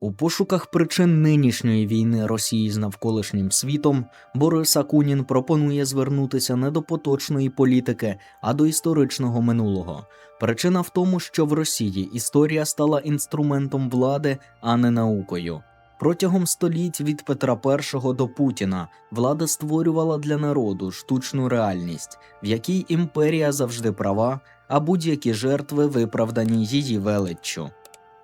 У пошуках причин нинішньої війни Росії з навколишнім світом Борис Акунін пропонує звернутися не до поточної політики, а до історичного минулого. Причина в тому, що в Росії історія стала інструментом влади, а не наукою. Протягом століть від Петра І до Путіна влада створювала для народу штучну реальність, в якій імперія завжди права, а будь-які жертви виправдані її величчю.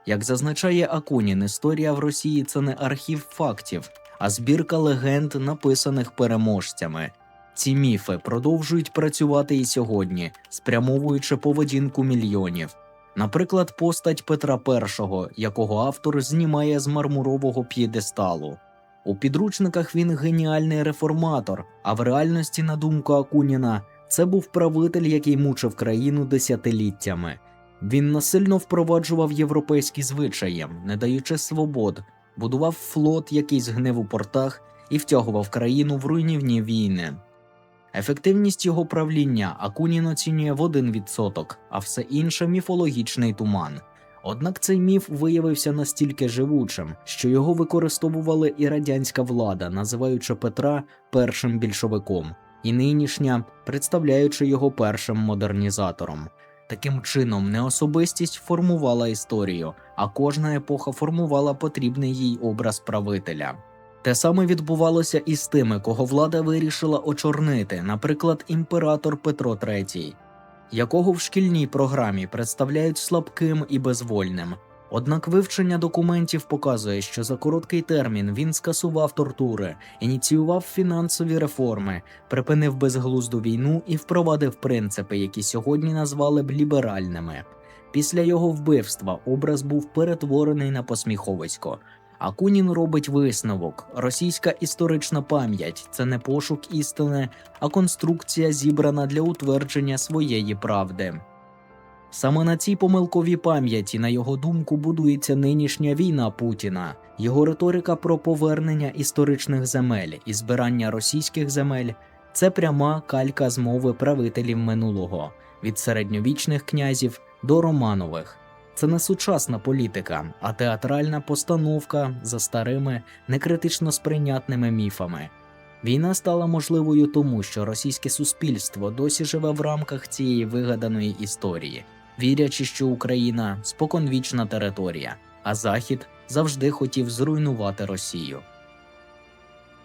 Як зазначає Акунін, історія в Росії це не архів фактів, а збірка легенд, написаних переможцями. Ці міфи продовжують працювати і сьогодні, спрямовуючи поведінку мільйонів. Наприклад, постать Петра І, якого автор знімає з мармурового п'єдесталу. У підручниках він геніальний реформатор, а в реальності, на думку Акуніна, це був правитель, який мучив країну десятиліттями. Він насильно впроваджував європейські звичаї, не даючи свобод, будував флот, який згнив у портах, і втягував країну в руйнівні війни. Ефективність його правління Акунін оцінює в 1%, а все інше міфологічний туман. Однак цей міф виявився настільки живучим, що його використовували і радянська влада, називаючи Петра першим більшовиком, і нинішня, представляючи його першим модернізатором. Таким чином, не особистість формувала історію, а кожна епоха формувала потрібний їй образ правителя. Те саме відбувалося і з тими, кого влада вирішила очорнити, наприклад, імператор Петро III, якого в шкільній програмі представляють слабким і безвольним. Однак вивчення документів показує, що за короткий термін він скасував тортури, ініціював фінансові реформи, припинив безглузду війну і впровадив принципи, які сьогодні назвали б ліберальними. Після його вбивства образ був перетворений на посміховисько. Акунін робить висновок: російська історична пам'ять це не пошук істини, а конструкція зібрана для утвердження своєї правди. Саме на цій помилковій пам'яті, на його думку, будується нинішня війна Путіна, його риторика про повернення історичних земель і збирання російських земель це пряма калька змови правителів минулого від середньовічних князів до Романових. Це не сучасна політика, а театральна постановка за старими, некритично сприйнятними міфами. Війна стала можливою тому, що російське суспільство досі живе в рамках цієї вигаданої історії, вірячи, що Україна споконвічна територія, а Захід завжди хотів зруйнувати Росію.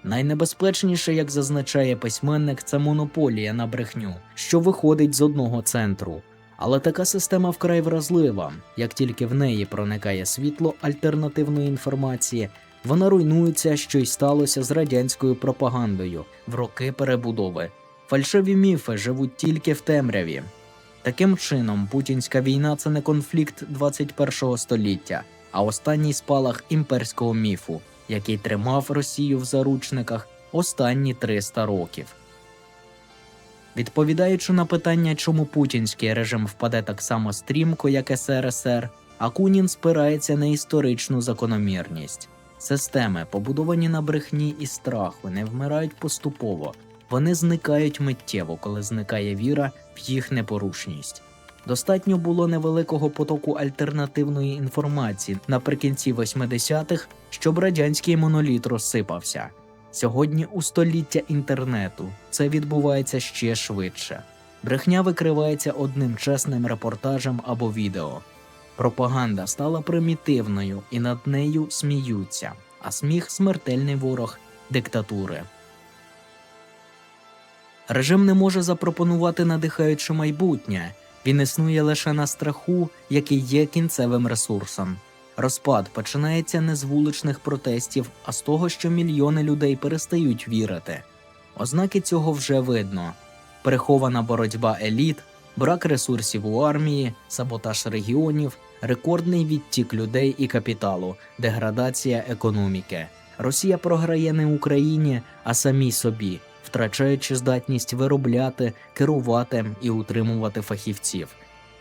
Найнебезпечніше, як зазначає письменник, це монополія на брехню, що виходить з одного центру. Але така система вкрай вразлива. Як тільки в неї проникає світло альтернативної інформації, вона руйнується, що й сталося з радянською пропагандою в роки перебудови. Фальшиві міфи живуть тільки в темряві. Таким чином, путінська війна це не конфлікт 21-го століття, а останній спалах імперського міфу, який тримав Росію в заручниках останні 300 років. Відповідаючи на питання, чому путінський режим впаде так само стрімко, як СРСР, Акунін спирається на історичну закономірність. Системи, побудовані на брехні і страху, не вмирають поступово, вони зникають миттєво, коли зникає віра в їх непорушність. Достатньо було невеликого потоку альтернативної інформації наприкінці 80-х, щоб радянський моноліт розсипався. Сьогодні у століття інтернету це відбувається ще швидше. Брехня викривається одним чесним репортажем або відео. Пропаганда стала примітивною і над нею сміються, а сміх смертельний ворог диктатури. Режим не може запропонувати надихаюче майбутнє, він існує лише на страху, який є кінцевим ресурсом. Розпад починається не з вуличних протестів, а з того, що мільйони людей перестають вірити. Ознаки цього вже видно: прихована боротьба еліт, брак ресурсів у армії, саботаж регіонів, рекордний відтік людей і капіталу, деградація економіки. Росія програє не Україні, а самій собі, втрачаючи здатність виробляти, керувати і утримувати фахівців.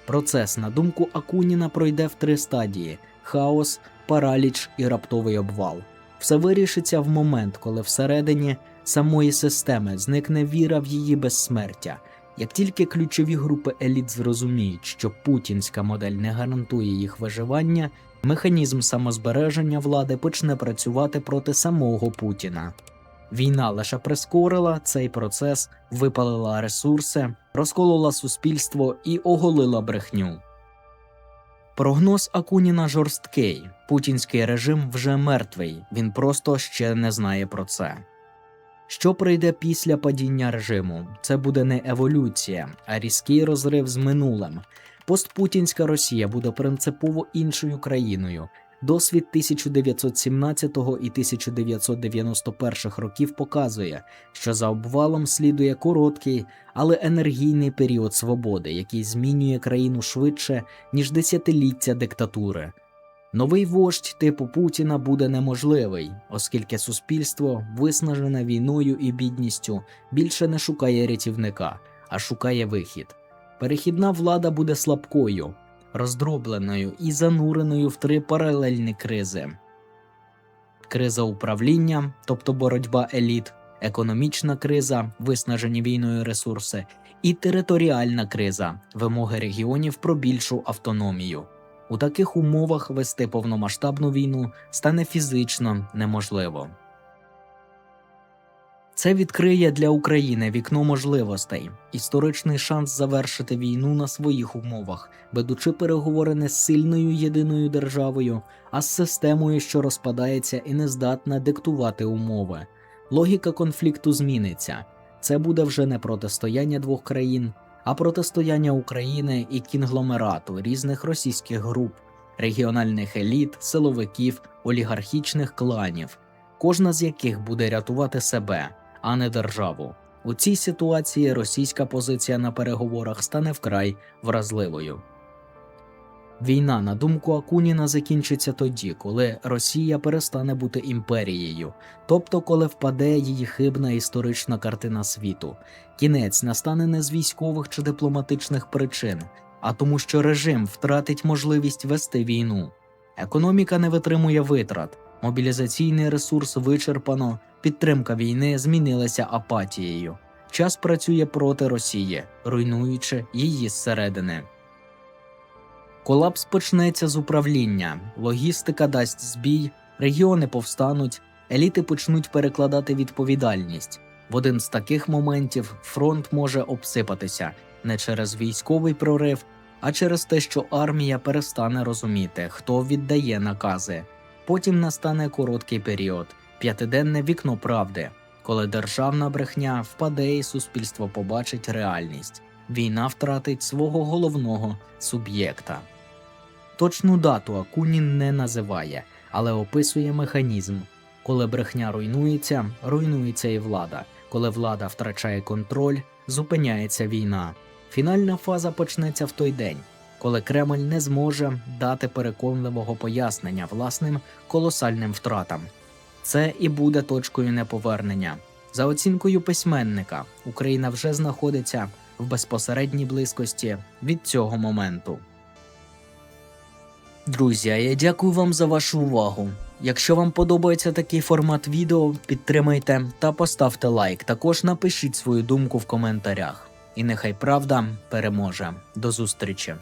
Процес, на думку Акуніна, пройде в три стадії: хаос, параліч і раптовий обвал. Все вирішиться в момент, коли всередині самої системи зникне віра в її безсмертя, Як тільки ключові групи еліт зрозуміють, що путінська модель не гарантує їх виживання, механізм самозбереження влади почне працювати проти самого Путіна. Війна лише прискорила цей процес, випалила ресурси, розколола суспільство і оголила брехню. Прогноз Акуніна жорсткий. Путінський режим вже мертвий, він просто ще не знає про це. Що прийде після падіння режиму? Це буде не еволюція, а різкий розрив з минулим. Постпутінська Росія буде принципово іншою країною. Досвід 1917 і 1991 років показує, що за обвалом слідує короткий, але енергійний період свободи, який змінює країну швидше, ніж десятиліття диктатури. Новий вождь типу Путіна буде неможливий, оскільки суспільство, виснажене війною і бідністю, більше не шукає рятівника, а шукає вихід. Перехідна влада буде слабкою, роздробленою і зануреною в три паралельні кризи: криза управління, тобто боротьба еліт, економічна криза, виснажені війною ресурси, і територіальна криза, вимоги регіонів про більшу автономію. У таких умовах вести повномасштабну війну стане фізично неможливо. Це відкриє для України вікно можливостей, історичний шанс завершити війну на своїх умовах, ведучи переговори не з сильною єдиною державою, а з системою, що розпадається і не здатна диктувати умови. Логіка конфлікту зміниться. Це буде вже не протистояння двох країн, а протистояння України і кінгломерату різних російських груп, регіональних еліт, силовиків, олігархічних кланів, кожна з яких буде рятувати себе, а не державу. У цій ситуації російська позиція на переговорах стане вкрай вразливою. Війна, на думку Акуніна, закінчиться тоді, коли Росія перестане бути імперією, тобто коли впаде її хибна історична картина світу. Кінець настане не з військових чи дипломатичних причин, а тому, що режим втратить можливість вести війну. Економіка не витримує витрат, мобілізаційний ресурс вичерпано, підтримка війни змінилася апатією. Час працює проти Росії, руйнуючи її зсередини. Колапс почнеться з управління, логістика дасть збій, регіони повстануть, еліти почнуть перекладати відповідальність. В один з таких моментів фронт може обсипатися не через військовий прорив, а через те, що армія перестане розуміти, хто віддає накази. Потім настане короткий період, п'ятиденне вікно правди, коли державна брехня впаде і суспільство побачить реальність. Війна втратить свого головного суб'єкта. Точну дату Акунін не називає, але описує механізм. Коли брехня руйнується, руйнується і влада. Коли влада втрачає контроль, зупиняється війна. Фінальна фаза почнеться в той день, коли Кремль не зможе дати переконливого пояснення власним колосальним втратам. Це і буде точкою неповернення. За оцінкою письменника, Україна вже знаходиться в безпосередній близькості від цього моменту. Друзі, я дякую вам за вашу увагу. Якщо вам подобається такий формат відео, підтримайте та поставте лайк. Також напишіть свою думку в коментарях. І нехай правда переможе. До зустрічі!